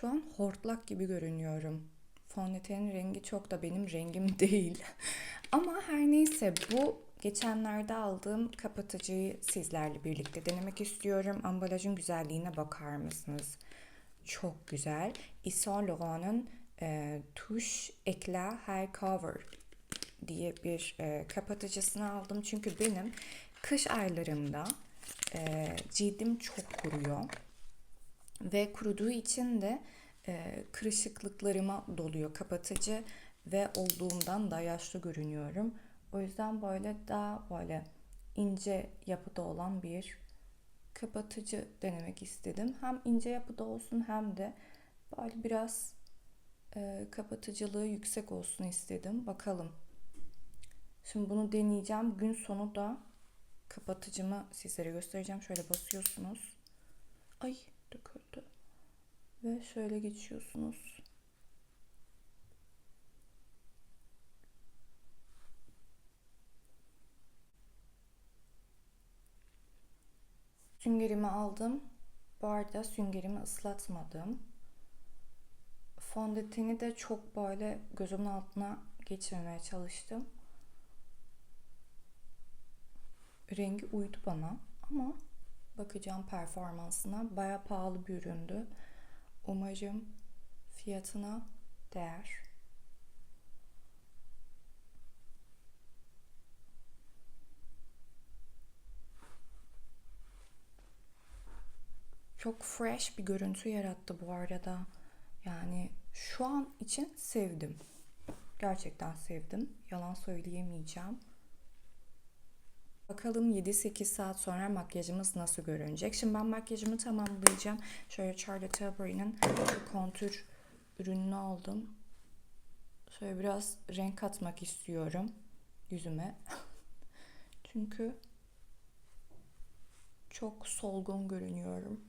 Şu an hortlak gibi görünüyorum. Fondötenin rengi çok da benim rengim değil. Ama her neyse bu geçenlerde aldığım kapatıcıyı sizlerle birlikte denemek istiyorum. Ambalajın güzelliğine bakar mısınız? Çok güzel. Yves Saint Laurent'ın e, Touche Eclat Hair Cover diye bir e, kapatıcısını aldım. Çünkü benim kış aylarında e, cildim çok kuruyor. Ve kuruduğu için de e, kırışıklıklarıma doluyor kapatıcı ve olduğumdan da yaşlı görünüyorum. O yüzden böyle daha böyle ince yapıda olan bir kapatıcı denemek istedim. Hem ince yapıda olsun hem de böyle biraz e, kapatıcılığı yüksek olsun istedim. Bakalım. Şimdi bunu deneyeceğim. Gün sonu da kapatıcımı sizlere göstereceğim. Şöyle basıyorsunuz. Ay döküldü. Ve şöyle geçiyorsunuz. Süngerimi aldım. Bu arada süngerimi ıslatmadım. Fondöteni de çok böyle gözümün altına geçirmeye çalıştım. Rengi uydu bana ama bakacağım performansına. Baya pahalı bir üründü. Umarım fiyatına değer. Çok fresh bir görüntü yarattı bu arada. Yani şu an için sevdim. Gerçekten sevdim. Yalan söyleyemeyeceğim. Bakalım 7-8 saat sonra makyajımız nasıl görünecek. Şimdi ben makyajımı tamamlayacağım. Şöyle Charlotte Tilbury'nin kontür ürününü aldım. Şöyle biraz renk katmak istiyorum yüzüme. Çünkü çok solgun görünüyorum.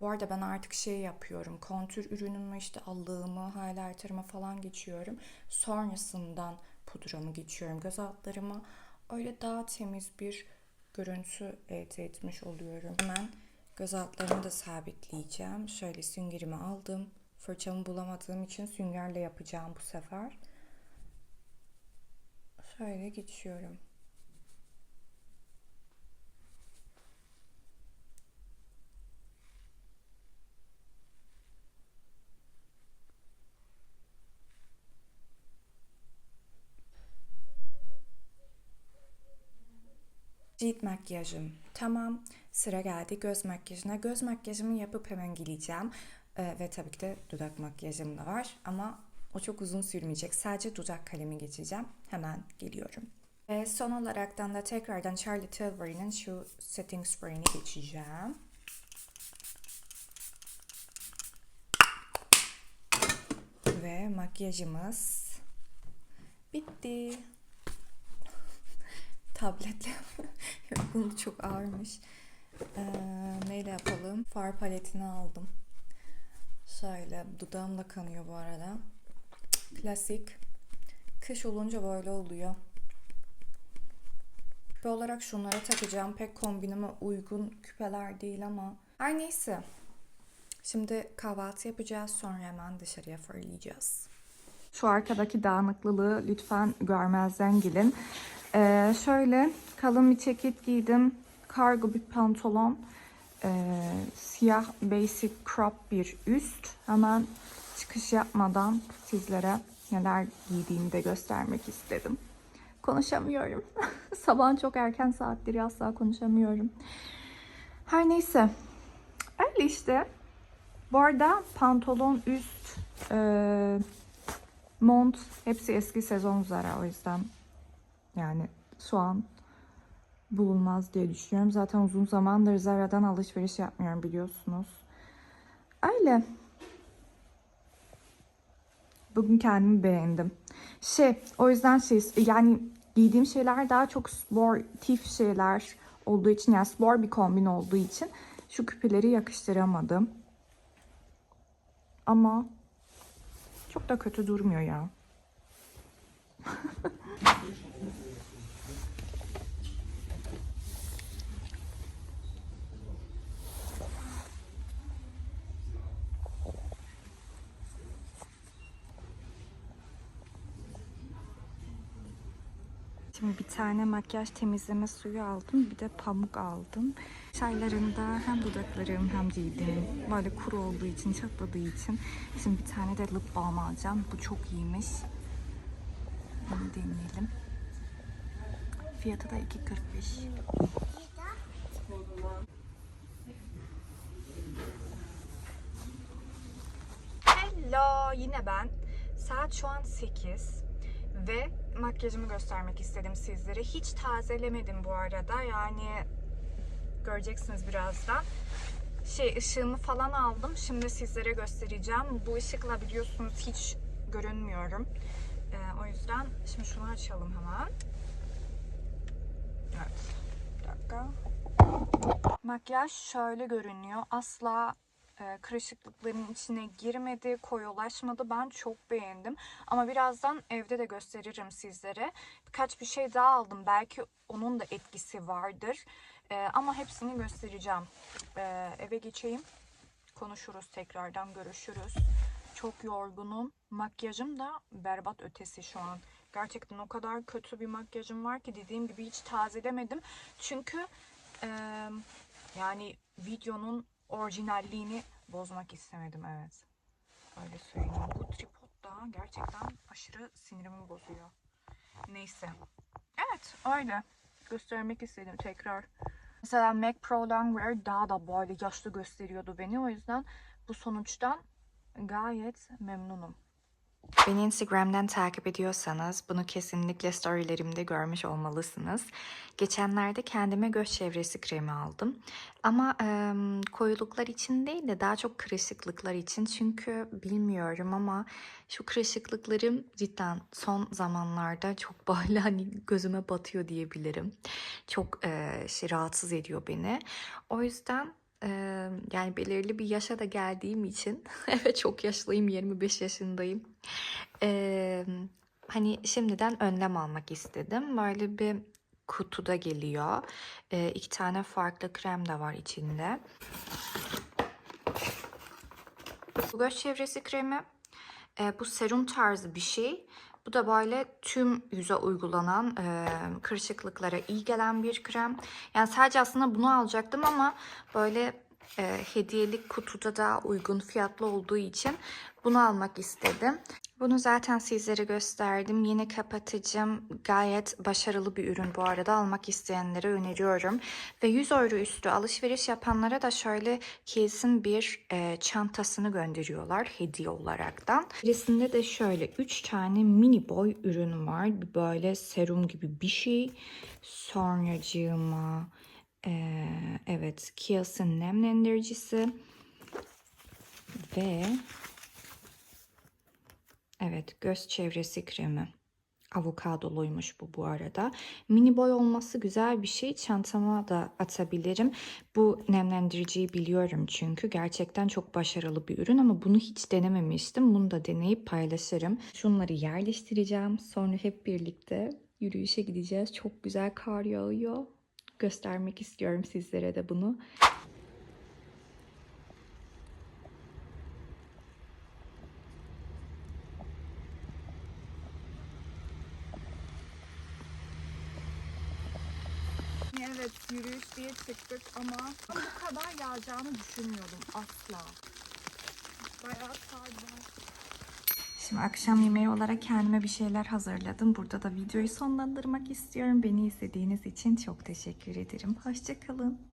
Bu arada ben artık şey yapıyorum. Kontür ürünümü işte allığımı, highlighter'ımı falan geçiyorum. Sonrasından pudramı geçiyorum göz altlarıma. Öyle daha temiz bir görüntü elde etmiş oluyorum. Hemen göz altlarımı da sabitleyeceğim. Şöyle süngerimi aldım. Fırçamı bulamadığım için süngerle yapacağım bu sefer. Şöyle geçiyorum. Cilt makyajım tamam. Sıra geldi göz makyajına. Göz makyajımı yapıp hemen geleceğim. Ee, ve tabii ki de dudak makyajım da var. Ama o çok uzun sürmeyecek. Sadece dudak kalemi geçeceğim. Hemen geliyorum. Ve son olaraktan da tekrardan Charlotte Tilbury'nin şu setting spray'ini geçeceğim. Ve makyajımız bitti tabletle. Bunu çok ağırmış. Ee, neyle yapalım? Far paletini aldım. Şöyle dudağım da kanıyor bu arada. Klasik. Kış olunca böyle oluyor. Küpe olarak şunları takacağım. Pek kombinime uygun küpeler değil ama. Her neyse. Şimdi kahvaltı yapacağız. Sonra hemen dışarıya fırlayacağız. Şu arkadaki dağınıklılığı lütfen görmezden gelin. Ee, şöyle kalın bir ceket giydim. Kargo bir pantolon. Ee, siyah basic crop bir üst. Hemen çıkış yapmadan sizlere neler giydiğimi de göstermek istedim. Konuşamıyorum. Sabahın çok erken saatleri asla konuşamıyorum. Her neyse. Öyle işte. Bu arada pantolon, üst, e, mont hepsi eski sezon Zara o yüzden yani şu an bulunmaz diye düşünüyorum. Zaten uzun zamandır Zara'dan alışveriş yapmıyorum biliyorsunuz. Öyle. Bugün kendimi beğendim. Şey, o yüzden şey, yani giydiğim şeyler daha çok sportif şeyler olduğu için, yani spor bir kombin olduğu için şu küpeleri yakıştıramadım. Ama çok da kötü durmuyor ya. Şimdi bir tane makyaj temizleme suyu aldım. Bir de pamuk aldım. Çaylarında hem dudaklarım hem cildim böyle kuru olduğu için, çatladığı için. Şimdi bir tane de lip balm alacağım. Bu çok iyiymiş. Bunu deneyelim. Fiyatı da 2.45. Hello, yine ben. Saat şu an 8 ve makyajımı göstermek istedim sizlere. Hiç tazelemedim bu arada. Yani göreceksiniz birazdan. Şey ışığımı falan aldım. Şimdi sizlere göstereceğim. Bu ışıkla biliyorsunuz hiç görünmüyorum. Ee, o yüzden şimdi şunu açalım hemen. Evet. Bir dakika. Makyaj şöyle görünüyor. Asla e, kırışıklıkların içine girmedi, koyulaşmadı. Ben çok beğendim. Ama birazdan evde de gösteririm sizlere. Birkaç bir şey daha aldım. Belki onun da etkisi vardır. E, ama hepsini göstereceğim. E, eve geçeyim. Konuşuruz tekrardan, görüşürüz. Çok yorgunum. Makyajım da berbat ötesi şu an. Gerçekten o kadar kötü bir makyajım var ki dediğim gibi hiç tazelemedim. Çünkü e, yani videonun orijinalliğini bozmak istemedim evet. Öyle söyleyeyim. Bu tripod da gerçekten aşırı sinirimi bozuyor. Neyse. Evet öyle. Göstermek istedim tekrar. Mesela Mac Pro Longwear daha da böyle yaşlı gösteriyordu beni. O yüzden bu sonuçtan gayet memnunum. Beni Instagram'dan takip ediyorsanız bunu kesinlikle storylerimde görmüş olmalısınız. Geçenlerde kendime göz çevresi kremi aldım. Ama e, koyuluklar için değil de daha çok kırışıklıklar için. Çünkü bilmiyorum ama şu kırışıklıklarım cidden son zamanlarda çok böyle hani gözüme batıyor diyebilirim. Çok e, şey rahatsız ediyor beni. O yüzden yani belirli bir yaşa da geldiğim için evet çok yaşlıyım 25 yaşındayım. Hani şimdiden önlem almak istedim. Böyle bir kutuda geliyor. Ee, iki tane farklı krem de var içinde. Bu göz çevresi kremi. Bu serum tarzı bir şey bu da böyle tüm yüze uygulanan e, kırışıklıklara iyi gelen bir krem. Yani sadece aslında bunu alacaktım ama böyle e, hediyelik kutuda da uygun fiyatlı olduğu için bunu almak istedim. Bunu zaten sizlere gösterdim. Yeni kapatıcım gayet başarılı bir ürün bu arada. Almak isteyenlere öneriyorum. Ve 100 euro üstü alışveriş yapanlara da şöyle kesin bir e, çantasını gönderiyorlar hediye olaraktan. Birisinde de şöyle 3 tane mini boy ürün var. Böyle serum gibi bir şey. Sonracığıma ee, evet Kiehl's'ın nemlendiricisi ve evet göz çevresi kremi. Avokadoluymuş bu bu arada. Mini boy olması güzel bir şey. Çantama da atabilirim. Bu nemlendiriciyi biliyorum çünkü. Gerçekten çok başarılı bir ürün ama bunu hiç denememiştim. Bunu da deneyip paylaşırım. Şunları yerleştireceğim. Sonra hep birlikte yürüyüşe gideceğiz. Çok güzel kar yağıyor göstermek istiyorum sizlere de bunu. Evet yürüyüş diye çıktık ama bu kadar yağacağını düşünmüyordum asla. Bayağı kar. Şimdi akşam yemeği olarak kendime bir şeyler hazırladım. Burada da videoyu sonlandırmak istiyorum. Beni izlediğiniz için çok teşekkür ederim. Hoşçakalın.